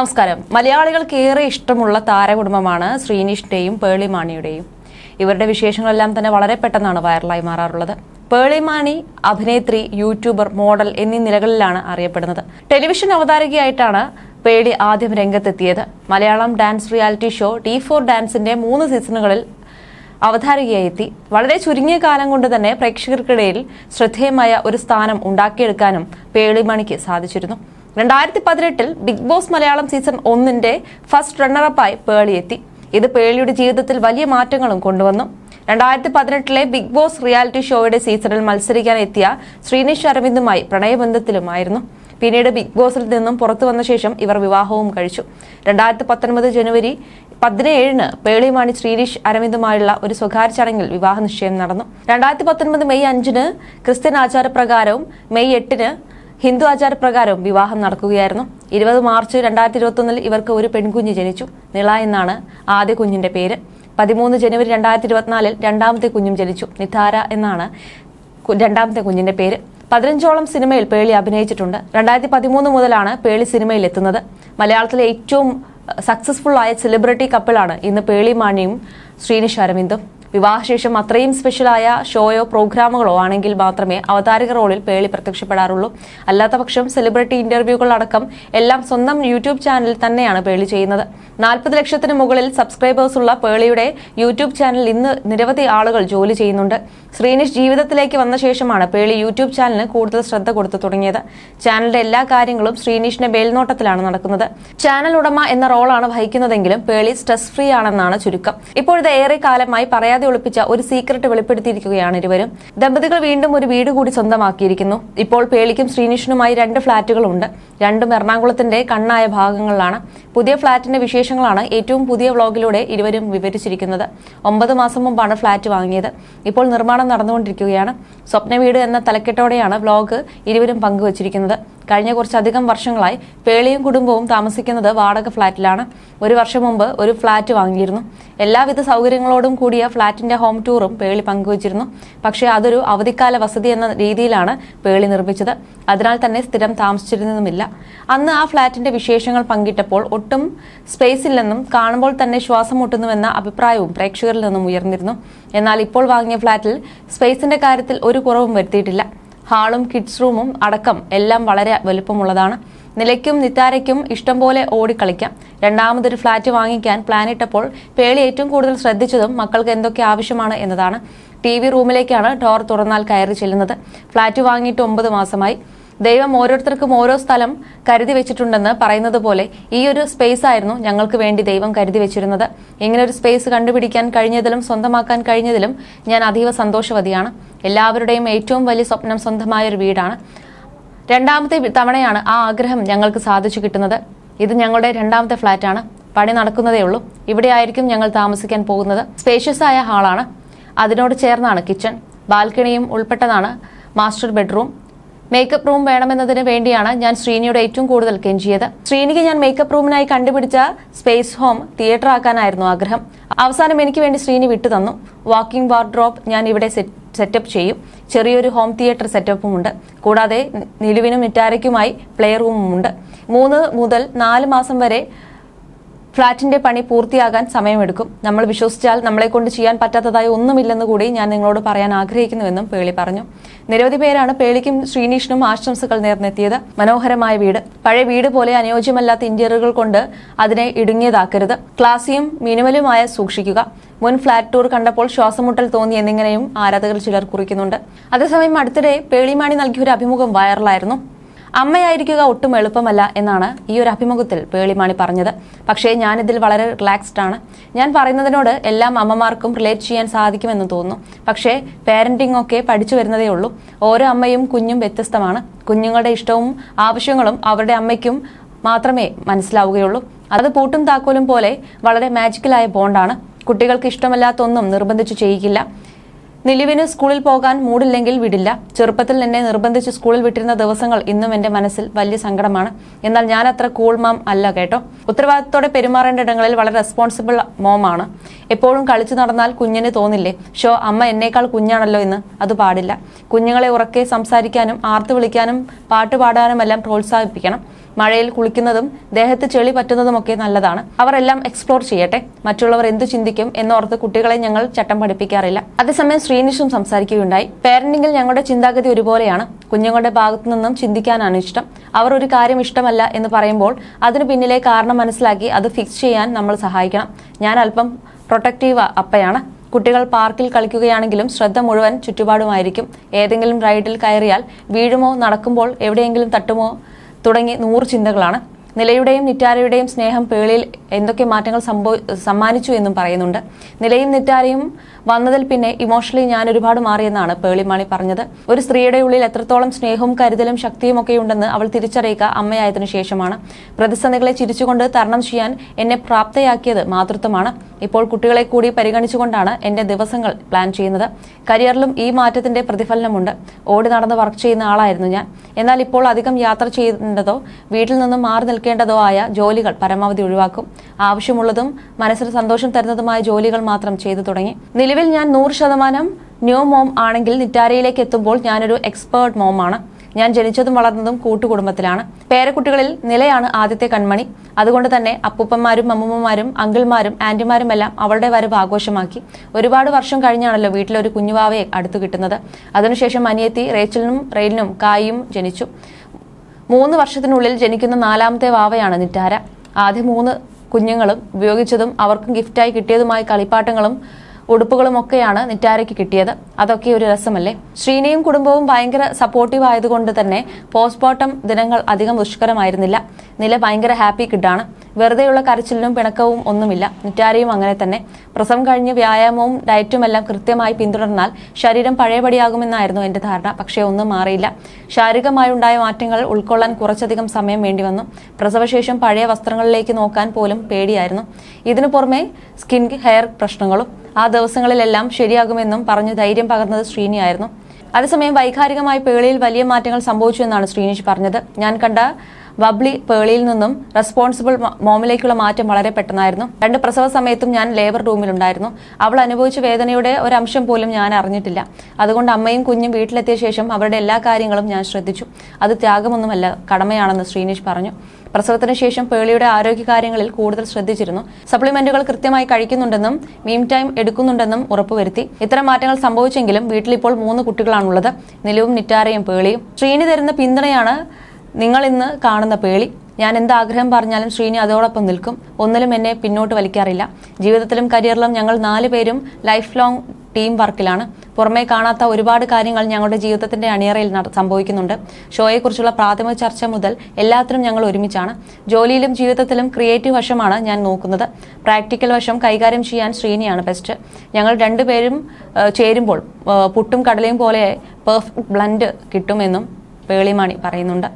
നമസ്കാരം. മലയാളികൾക്ക് ഏറെ ഇഷ്ടമുള്ള താരകുടുംബമാണ് ശ്രീനിഷിന്റെയും പേളിമാണിയുടെയും. ഇവരുടെ വിശേഷങ്ങളെല്ലാം തന്നെ വളരെ പെട്ടെന്നാണ് വൈറലായി മാറാറുള്ളത്. പേളിമാണി അഭിനേത്രി യൂട്യൂബർ മോഡൽ എന്നീ നിലകളിലാണ് അറിയപ്പെടുന്നത്. ടെലിവിഷൻ അവതാരകയായിട്ടാണ് പേളി ആദ്യം രംഗത്തെത്തിയത്. Malayalam dance reality show D four ഡാൻസിന്റെ മൂന്ന് സീസണുകളിൽ അവതാരകയായി എത്തി വളരെ ചുരുങ്ങിയ കാലം കൊണ്ട് തന്നെ പ്രേക്ഷകർക്കിടയിൽ ശ്രദ്ധേയമായ ഒരു സ്ഥാനം ഉണ്ടാക്കിയെടുക്കാനും പേളിമണിക്ക് സാധിച്ചിരുന്നു. രണ്ടായിരത്തി പതിനെട്ടിൽ ബിഗ് ബോസ് മലയാളം സീസൺ ഒന്നിന്റെ ഫസ്റ്റ് റണ്ണറപ്പായി പേളി എത്തി. ഇത് പേളിയുടെ ജീവിതത്തിൽ വലിയ മാറ്റങ്ങളും കൊണ്ടുവന്നു. രണ്ടായിരത്തി പതിനെട്ടിലെ ബിഗ് ബോസ് റിയാലിറ്റി ഷോയുടെ സീസണിൽ മത്സരിക്കാൻ എത്തിയ ശ്രീനിഷ് അരവിന്ദുമായി പ്രണയബന്ധത്തിലുമായിരുന്നു. പിന്നീട് ബിഗ് ബോസിൽ നിന്നും പുറത്തു വന്ന ശേഷം ഇവർ വിവാഹവും കഴിച്ചു. രണ്ടായിരത്തി പത്തൊൻപത് ജനുവരി പതിനേഴിന് പേളിമാണി ശ്രീനിഷ് അരവിന്ദുമായുള്ള ഒരു സ്വകാര്യ ചടങ്ങിൽ വിവാഹ നിശ്ചയം നടന്നു. രണ്ടായിരത്തി പത്തൊൻപത് മെയ് അഞ്ചിന് ക്രിസ്ത്യൻ ആചാരപ്രകാരവും മെയ് എട്ടിന് ഹിന്ദു ആചാരപ്രകാരം വിവാഹം നടക്കുകയായിരുന്നു. ഇരുപത് മാർച്ച് രണ്ടായിരത്തി ഇരുപത്തൊന്നിൽ ഇവർക്ക് ഒരു പെൺകുഞ്ഞ് ജനിച്ചു. നിള എന്നാണ് ആദ്യ കുഞ്ഞിന്റെ പേര്. പതിമൂന്ന് ജനുവരി രണ്ടായിരത്തി ഇരുപത്തിനാലിൽ രണ്ടാമത്തെ കുഞ്ഞും ജനിച്ചു. നിധാര എന്നാണ് രണ്ടാമത്തെ കുഞ്ഞിന്റെ പേര്. പതിനഞ്ചോളം സിനിമയിൽ പേളി അഭിനയിച്ചിട്ടുണ്ട്. രണ്ടായിരത്തി പതിമൂന്ന് മുതലാണ് പേളി സിനിമയിൽ എത്തുന്നത്. മലയാളത്തിലെ ഏറ്റവും സക്സസ്ഫുൾ ആയ സെലിബ്രിറ്റി കപ്പിളാണ് ഇന്ന് പേളി മാണിയും ശ്രീനിഷ് അരവിന്ദും. വിവാഹശേഷം അത്രയും സ്പെഷ്യലായ ഷോയോ പ്രോഗ്രാമുകളോ ആണെങ്കിൽ മാത്രമേ അവതാരക റോളിൽ പേളി പ്രത്യക്ഷപ്പെടാറുള്ളൂ. അല്ലാത്തപക്ഷം സെലിബ്രിറ്റി ഇന്റർവ്യൂകൾ അടക്കം എല്ലാം സ്വന്തം യൂട്യൂബ് ചാനലിൽ തന്നെയാണ് പേളി ചെയ്യുന്നത്. നാൽപ്പത് ലക്ഷത്തിന് മുകളിൽ സബ്സ്ക്രൈബേഴ്സുള്ള പേളിയുടെ യൂട്യൂബ് ചാനൽ ഇന്ന് നിരവധി ആളുകൾ ജോലി ചെയ്യുന്നുണ്ട്. ശ്രീനിഷ് ജീവിതത്തിലേക്ക് വന്ന ശേഷമാണ് പേളി യൂട്യൂബ് ചാനലിന് കൂടുതൽ ശ്രദ്ധ കൊടുത്തു തുടങ്ങിയത്. ചാനലിന്റെ എല്ലാ കാര്യങ്ങളും ശ്രീനിഷിന്റെ മേൽനോട്ടത്തിലാണ് നടക്കുന്നത്. ചാനൽ ഉടമ എന്ന റോളാണ് വഹിക്കുന്നതെങ്കിലും പേളി സ്ട്രെസ് ഫ്രീ ആണെന്നാണ് ചുരുക്കം. ഇപ്പോഴത്തെ ഏറെ കാലമായി പറയാതെ ഒളിപ്പിച്ച ഒരു സീക്രട്ട് വെളിപ്പെടുത്തിയിരിക്കുകയാണ് ഇരുവരും. ദമ്പതികൾ വീണ്ടും ഒരു വീട് കൂടി സ്വന്തമാക്കിയിരിക്കുന്നു. ഇപ്പോൾ പേളിക്കും ശ്രീനിഷിനുമായി രണ്ട് ഫ്ളാറ്റുകളുണ്ട് രണ്ടും എറണാകുളത്തിന്റെ കണ്ണായ ഭാഗങ്ങളിലാണ്. പുതിയ ഫ്ളാറ്റിന്റെ വിശേഷങ്ങളാണ് ഏറ്റവും പുതിയ വ്ളോഗിലൂടെ ഇരുവരും വിവരിച്ചിരിക്കുന്നത്. ഒമ്പത് മാസം മുമ്പാണ് ഫ്ളാറ്റ് വാങ്ങിയത്. ഇപ്പോൾ നിർമ്മാണം നടന്നുകൊണ്ടിരിക്കുകയാണ്. സ്വപ്ന വീട് എന്ന തലക്കെട്ടോടെയാണ് വ്ളോഗ് ഇരുവരും പങ്കുവച്ചിരിക്കുന്നത്. കഴിഞ്ഞ കുറച്ചധികം വർഷങ്ങളായി പേളിയും കുടുംബവും താമസിക്കുന്നത് വാടക ഫ്ളാറ്റിലാണ് ഒരു വർഷം മുമ്പ് ഒരു ഫ്ളാറ്റ് വാങ്ങിയിരുന്നു. എല്ലാവിധ സൗകര്യങ്ങളോടും കൂടിയ ഫ്ളാറ്റിന്റെ ഹോം ടൂറും പേളി പങ്കുവച്ചിരുന്നു. പക്ഷേ അതൊരു അവധിക്കാല വസതി എന്ന രീതിയിലാണ് പേളി നിർമ്മിച്ചത്. അതിനാൽ തന്നെ സ്ഥിരം താമസിച്ചിരുന്നതുമില്ല. അന്ന് ആ ഫ്ളാറ്റിന്റെ വിശേഷങ്ങൾ പങ്കിട്ടപ്പോൾ ഒട്ടും സ്പേസ് ഇല്ലെന്നും കാണുമ്പോൾ തന്നെ ശ്വാസം മുട്ടുന്നുവെന്ന അഭിപ്രായവും പ്രേക്ഷകരിൽ നിന്നും ഉയർന്നിരുന്നു. എന്നാൽ ഇപ്പോൾ വാങ്ങിയ ഫ്ളാറ്റിൽ സ്പേസിന്റെ കാര്യത്തിൽ ഒരു കുറവും വരുത്തിയിട്ടില്ല. ഹാളും കിഡ്സ് റൂമും അടക്കം എല്ലാം വളരെ വലുപ്പമുള്ളതാണ്. നിലയ്ക്കും നിത്താരയ്ക്കും ഇഷ്ടം പോലെ ഓടിക്കളിക്കാം. രണ്ടാമതൊരു ഫ്ളാറ്റ് വാങ്ങിക്കാൻ പ്ലാനിട്ടപ്പോൾ പേളി ഏറ്റവും കൂടുതൽ ശ്രദ്ധിച്ചതും മക്കൾക്ക് എന്തൊക്കെ ആവശ്യമാണ് എന്നതാണ്. ടി വി റൂമിലേക്കാണ് ഡോർ തുറന്നാൽ കയറി ചെല്ലുന്നത്. ഫ്ളാറ്റ് വാങ്ങിയിട്ട് ഒമ്പത് മാസമായി. ദൈവം ഓരോരുത്തർക്കും ഓരോ സ്ഥലം കരുതി വെച്ചിട്ടുണ്ടെന്ന് പറയുന്നത് പോലെ ഈ ഒരു സ്പേസ് ആയിരുന്നു ഞങ്ങൾക്ക് വേണ്ടി ദൈവം കരുതി വെച്ചിരുന്നത്. ഇങ്ങനെ ഒരു സ്പേസ് കണ്ടുപിടിക്കാൻ കഴിഞ്ഞതിലും സ്വന്തമാക്കാൻ കഴിഞ്ഞതിലും ഞാൻ അതീവ സന്തോഷവതിയാണ്. എല്ലാവരുടെയും ഏറ്റവും വലിയ സ്വപ്നം സ്വന്തമായ ഒരു വീടാണ്. രണ്ടാമത്തെ തവണയാണ് ആ ആഗ്രഹം ഞങ്ങൾക്ക് സാധിച്ചു കിട്ടുന്നത്. ഇത് ഞങ്ങളുടെ രണ്ടാമത്തെ ഫ്ലാറ്റാണ്. പണി നടക്കുന്നതേ ഉള്ളൂ. ഇവിടെ ആയിരിക്കും ഞങ്ങൾ താമസിക്കാൻ പോകുന്നത്. സ്പേഷ്യസ് ആയ ഹാളാണ്. അതിനോട് ചേർന്നാണ് കിച്ചൺ ബാൽക്കണിയും ഉൾപ്പെട്ടതാണ് മാസ്റ്റർ ബെഡ്റൂം മേക്കപ്പ് റൂം വേണമെന്നതിന് വേണ്ടിയാണ് ഞാൻ ശ്രീനിയുടെ ഏറ്റവും കൂടുതൽ കെഞ്ചിയത്. ശ്രീനിക്ക് ഞാൻ മേക്കപ്പ് റൂമിനായി കണ്ടുപിടിച്ച സ്പേസ് ഹോം തിയേറ്റർ ആക്കാനായിരുന്നു ആഗ്രഹം. അവസാനം എനിക്ക് വേണ്ടി ശ്രീനി വിട്ടു തന്നു. വാക്കിംഗ് വാർഡ്രോബ് ഞാൻ ഇവിടെ സെറ്റ് സെറ്റപ്പ് ചെയ്യും. ചെറിയൊരു ഹോം തിയേറ്റർ സെറ്റപ്പും ഉണ്ട്. കൂടാതെ നിലുവിനും ഇറ്റാരയ്ക്കുമായി പ്ലേ റൂമും ഉണ്ട്. മൂന്ന് മുതൽ നാല് മാസം വരെ ഫ്ളാറ്റിന്റെ പണി പൂർത്തിയാകാൻ സമയമെടുക്കും. നമ്മൾ വിശ്വസിച്ചാൽ നമ്മളെ കൊണ്ട് ചെയ്യാൻ പറ്റാത്തതായി ഒന്നുമില്ലെന്ന് കൂടി ഞാൻ നിങ്ങളോട് പറയാൻ ആഗ്രഹിക്കുന്നുവെന്നും പേളി പറഞ്ഞു. നിരവധി പേരാണ് പേളിക്കും ശ്രീനീഷിനും ആശംസകൾ നേർന്നെത്തിയത്. മനോഹരമായ വീട്. പഴയ വീട് പോലെ അനുയോജ്യമല്ലാത്ത ഇന്റീരിയറുകൾ കൊണ്ട് അതിനെ ഇടുങ്ങിയതാക്കരുത്. ക്ലാസിയും മിനിമലുമായ സൂക്ഷിക്കുക. മുൻ ഫ്ളാറ്റ് ടൂർ കണ്ടപ്പോൾ ശ്വാസമുട്ടൽ തോന്നി എന്നിങ്ങനെയും ആരാധകർ ചിലർ കുറിക്കുന്നുണ്ട്. അതേസമയം അടുത്തിടെ പേളിമാണി നൽകിയ ഒരു അഭിമുഖം വൈറലായിരുന്നു. അമ്മയായിരിക്കുക ഒട്ടും എളുപ്പമല്ല എന്നാണ് ഈ ഒരു അഭിമുഖത്തിൽ പേളിമാണി പറഞ്ഞത്. പക്ഷേ ഞാനിതിൽ വളരെ റിലാക്സ്ഡ് ആണ്. ഞാൻ പറയുന്നതിനോട് എല്ലാം അമ്മമാർക്കും റിലേറ്റ് ചെയ്യാൻ സാധിക്കുമെന്ന് തോന്നുന്നു. പക്ഷേ പാരന്റിംഗ് ഒക്കെ പഠിച്ചു വരുന്നതേ ഉള്ളൂ. ഓരോ അമ്മയും കുഞ്ഞും വ്യത്യസ്തമാണ്. കുഞ്ഞുങ്ങളുടെ ഇഷ്ടവും ആവശ്യങ്ങളും അവരുടെ അമ്മയ്ക്കും മാത്രമേ മനസ്സിലാവുകയുള്ളൂ. അത് പൂട്ടും താക്കോലും പോലെ വളരെ മാജിക്കലായ ബോണ്ടാണ് കുട്ടികൾക്ക് ഇഷ്ടമല്ലാത്തൊന്നും നിർബന്ധിച്ചു ചെയ്യിക്കില്ല. നിലുവിന് സ്കൂളിൽ പോകാൻ മൂടില്ലെങ്കിൽ വിടില്ല. ചെറുപ്പത്തിൽ എന്നെ നിർബന്ധിച്ച് സ്കൂളിൽ വിട്ടിരുന്ന ദിവസങ്ങൾ ഇന്നും എന്റെ മനസ്സിൽ വലിയ സങ്കടമാണ്. എന്നാൽ ഞാൻ അത്ര കൂൾ മാം അല്ല കേട്ടോ. ഉത്തരവാദിത്തോടെ പെരുമാറേണ്ട ഇടങ്ങളിൽ വളരെ റെസ്പോൺസിബിൾ മോമാണ് എപ്പോഴും കളിച്ചു നടന്നാൽ കുഞ്ഞിന് തോന്നില്ലേ? ഷോ അമ്മ എന്നേക്കാൾ കുഞ്ഞാണല്ലോ എന്ന് അത് പാടില്ല. കുഞ്ഞുങ്ങളെ ഉറക്കെ സംസാരിക്കാനും ആർത്തു വിളിക്കാനും പാട്ട് പാടാനുമെല്ലാം പ്രോത്സാഹിപ്പിക്കണം. മഴയിൽ കുളിക്കുന്നതും ദേഹത്ത് ചെളി പറ്റുന്നതുമൊക്കെ നല്ലതാണ്. അവരെല്ലാം എക്സ്പ്ലോർ ചെയ്യട്ടെ. മറ്റുള്ളവർ എന്തു ചിന്തിക്കും എന്നോർത്ത് കുട്ടികളെ ഞങ്ങൾ ചട്ടം പഠിപ്പിക്കാറില്ല. അതേസമയം ശ്രീനിഷും സംസാരിക്കുകയുണ്ടായി. പേരന്റിംഗിൽ ഞങ്ങളുടെ ചിന്താഗതി ഒരുപോലെയാണ്. കുഞ്ഞുങ്ങളുടെ ഭാഗത്തു നിന്നും ചിന്തിക്കാനാണ് ഇഷ്ടം. അവർ ഒരു കാര്യം ഇഷ്ടമല്ല എന്ന് പറയുമ്പോൾ അതിന് പിന്നിലെ കാരണം മനസ്സിലാക്കി അത് ഫിക്സ് ചെയ്യാൻ നമ്മൾ സഹായിക്കണം. ഞാൻ അല്പം പ്രൊട്ടക്റ്റീവ് അപ്പയാണ്. കുട്ടികൾ പാർക്കിൽ കളിക്കുകയാണെങ്കിലും ശ്രദ്ധ മുഴുവൻ ചുറ്റുപാടുമായിരിക്കും. ഏതെങ്കിലും റൈഡിൽ കയറിയാൽ വീഴുമോ നടക്കുമ്പോൾ എവിടെയെങ്കിലും തട്ടുമോ തുടങ്ങി നൂറ് ചിന്തകളാണ്. നിലയുടെയും നിറ്റാരയുടെയും സ്നേഹം പേളിയിൽ എന്തൊക്കെ മാറ്റങ്ങൾ സംഭവ സമ്മാനിച്ചു എന്നും പറയുന്നുണ്ട്. നിലയും നിറ്റാരയും വന്നതിൽ പിന്നെ ഇമോഷണലി ഞാൻ ഒരുപാട് മാറിയെന്നാണ് പേളിമാണി പറഞ്ഞത്. ഒരു സ്ത്രീയുടെ ഉള്ളിൽ എത്രത്തോളം സ്നേഹവും കരുതലും ശക്തിയും ഒക്കെ ഉണ്ടെന്ന് അവൾ തിരിച്ചറിയുക അമ്മയായതിനു ശേഷമാണ്. പ്രതിസന്ധികളെ ചിരിച്ചുകൊണ്ട് തരണം ചെയ്യാൻ എന്നെ പ്രാപ്തയാക്കിയത് മാതൃത്വമാണ്. ഇപ്പോൾ കുട്ടികളെ കൂടി പരിഗണിച്ചുകൊണ്ടാണ് എന്റെ ദിവസങ്ങൾ പ്ലാൻ ചെയ്യുന്നത്. കരിയറിലും ഈ മാറ്റത്തിന്റെ പ്രതിഫലനമുണ്ട്. ഓടി നടന്ന് വർക്ക് ചെയ്യുന്ന ആളായിരുന്നു ഞാൻ. എന്നാൽ ഇപ്പോൾ അധികം യാത്ര ചെയ്യേണ്ടതോ വീട്ടിൽ നിന്നും മാറി നിൽക്കേണ്ടതോ ആയ ജോലികൾ പരമാവധി ഒഴിവാക്കും. ആവശ്യമുള്ളതും മനസ്സിന് സന്തോഷം തരുന്നതുമായ ജോലികൾ മാത്രം ചെയ്തു തുടങ്ങി. നിലവിൽ ഞാൻ നൂറ് ശതമാനം ന്യൂ മോം ആണെങ്കിൽ നിറ്റാരയിലേക്ക് എത്തുമ്പോൾ ഞാനൊരു എക്സ്പേർട്ട് മോമാണ്. ഞാൻ ജനിച്ചതും വളർന്നതും കൂട്ടുകുടുംബത്തിലാണ്. പേരക്കുട്ടികളിൽ നിലയാണ് ആദ്യത്തെ കൺമണി. അതുകൊണ്ട് തന്നെ അപ്പൂപ്പന്മാരും അമ്മൂമ്മമാരും അങ്കിൾമാരും ആന്റിമാരും എല്ലാം അവളുടെ വരവ് ആഘോഷമാക്കി. ഒരുപാട് വർഷം കഴിഞ്ഞാണല്ലോ വീട്ടിലൊരു കുഞ്ഞുവാവയെ അടുത്ത് കിട്ടുന്നത്. അതിനുശേഷം അനിയത്തി റേച്ചലിനും റെയിലിനും കായും ജനിച്ചു. മൂന്ന് വർഷത്തിനുള്ളിൽ ജനിക്കുന്ന നാലാമത്തെ വാവയാണ് നിറ്റാര. ആദ്യ മൂന്ന് കുഞ്ഞുങ്ങളും ഉപയോഗിച്ചതും അവർക്കും ഗിഫ്റ്റായി കിട്ടിയതുമായ കളിപ്പാട്ടങ്ങളും ഉടുപ്പുകളും ഒക്കെയാണ് നിറ്റാരയ്ക്ക് കിട്ടിയത്. അതൊക്കെ ഒരു രസമല്ലേ? ശ്രീനയും കുടുംബവും ഭയങ്കര സപ്പോർട്ടീവ് ആയതുകൊണ്ട് തന്നെ പോസ്റ്റ്മോർട്ടം ദിനങ്ങൾ അധികം ദുഷ്കരമായിരുന്നില്ല നില ഭയങ്കര ഹാപ്പി കിഡാണ് വെറുതെയുള്ള കരച്ചിലിനും പിണക്കവും ഒന്നുമില്ല. നിറ്റാരയും അങ്ങനെ തന്നെ. പ്രസവം കഴിഞ്ഞ് വ്യായാമവും ഡയറ്റും എല്ലാം കൃത്യമായി പിന്തുടർന്നാൽ ശരീരം പഴയപടിയാകുമെന്നായിരുന്നു എന്റെ ധാരണ. പക്ഷേ ഒന്നും മാറിയില്ല. ശാരീരികമായുണ്ടായ മാറ്റങ്ങൾ ഉൾക്കൊള്ളാൻ കുറച്ചധികം സമയം വേണ്ടി വന്നു പ്രസവശേഷം പഴയ വസ്ത്രങ്ങളിലേക്ക് നോക്കാൻ പോലും പേടിയായിരുന്നു. ഇതിനു പുറമെ സ്കിൻ ഹെയർ പ്രശ്നങ്ങളും ആ ദിവസങ്ങളിലെല്ലാം ശരിയാകുമെന്നും പറഞ്ഞു ധൈര്യം പകർന്നത് ശ്രീനിയായിരുന്നു അതേസമയം വൈകാരികമായി പേളിയിൽ വലിയ മാറ്റങ്ങൾ സംഭവിച്ചു എന്നാണ് ശ്രീനിഷ് പറഞ്ഞത്. ഞാൻ കണ്ട ബബ്ലി പേളിയിൽ നിന്നും റെസ്പോൺസിബിൾ മോമിലേക്കുള്ള മാറ്റം വളരെ പെട്ടെന്നായിരുന്നു. രണ്ട് പ്രസവ സമയത്തും ഞാൻ ലേബർ റൂമിലുണ്ടായിരുന്നു അവൾ അനുഭവിച്ച വേദനയുടെ ഒരംശം പോലും ഞാൻ അറിഞ്ഞിട്ടില്ല. അതുകൊണ്ട് അമ്മയും കുഞ്ഞും വീട്ടിലെത്തിയ ശേഷം അവരുടെ എല്ലാ കാര്യങ്ങളും ഞാൻ ശ്രദ്ധിച്ചു. അത് ത്യാഗമൊന്നുമല്ല കടമയാണെന്ന് ശ്രീനിഷ് പറഞ്ഞു. പ്രസവത്തിന് ശേഷം പേളിയുടെ ആരോഗ്യ കാര്യങ്ങളിൽ കൂടുതൽ ശ്രദ്ധിച്ചിരുന്നു. സപ്ലിമെന്റുകൾ കൃത്യമായി കഴിക്കുന്നുണ്ടെന്നും മീം ടൈം എടുക്കുന്നുണ്ടെന്നും ഉറപ്പുവരുത്തി. ഇത്തരം മാറ്റങ്ങൾ സംഭവിച്ചെങ്കിലും വീട്ടിലിപ്പോൾ മൂന്ന് കുട്ടികളാണുള്ളത്. നിലവും നിറ്റാരയും പേളിയും. ശ്രീനി തരുന്ന പിന്തുണയാണ് നിങ്ങൾ ഇന്ന് കാണുന്ന പേളി. ഞാൻ എന്താഗ്രഹം പറഞ്ഞാലും ശ്രീനി അതോടൊപ്പം നിൽക്കും. ഒന്നിലും എന്നെ പിന്നോട്ട് വലിക്കാറില്ല. ജീവിതത്തിലും കരിയറിലും ഞങ്ങൾ നാല് പേരും ലൈഫ് ലോങ് ടീം വർക്കിലാണ് പുറമേ കാണാത്ത ഒരുപാട് കാര്യങ്ങൾ ഞങ്ങളുടെ ജീവിതത്തിന്റെ അണിയറയിൽ സംഭവിക്കുന്നുണ്ട്. ഷോയെക്കുറിച്ചുള്ള പ്രാഥമിക ചർച്ച മുതൽ എല്ലാത്തിനും ഞങ്ങൾ ഒരുമിച്ചാണ്. ജോലിയിലും ജീവിതത്തിലും ക്രിയേറ്റീവ് വശമാണ് ഞാൻ നോക്കുന്നത്. പ്രാക്ടിക്കൽ വശം കൈകാര്യം ചെയ്യാൻ ശ്രീനിയാണ് ബെസ്റ്റ് ഞങ്ങൾ രണ്ടുപേരും ചേരുമ്പോൾ പുട്ടും കടലയും പോലെ പെർഫെക്റ്റ് ബ്ലൻഡ് കിട്ടുമെന്നും പേളിമാണി പറയുന്നുണ്ട്.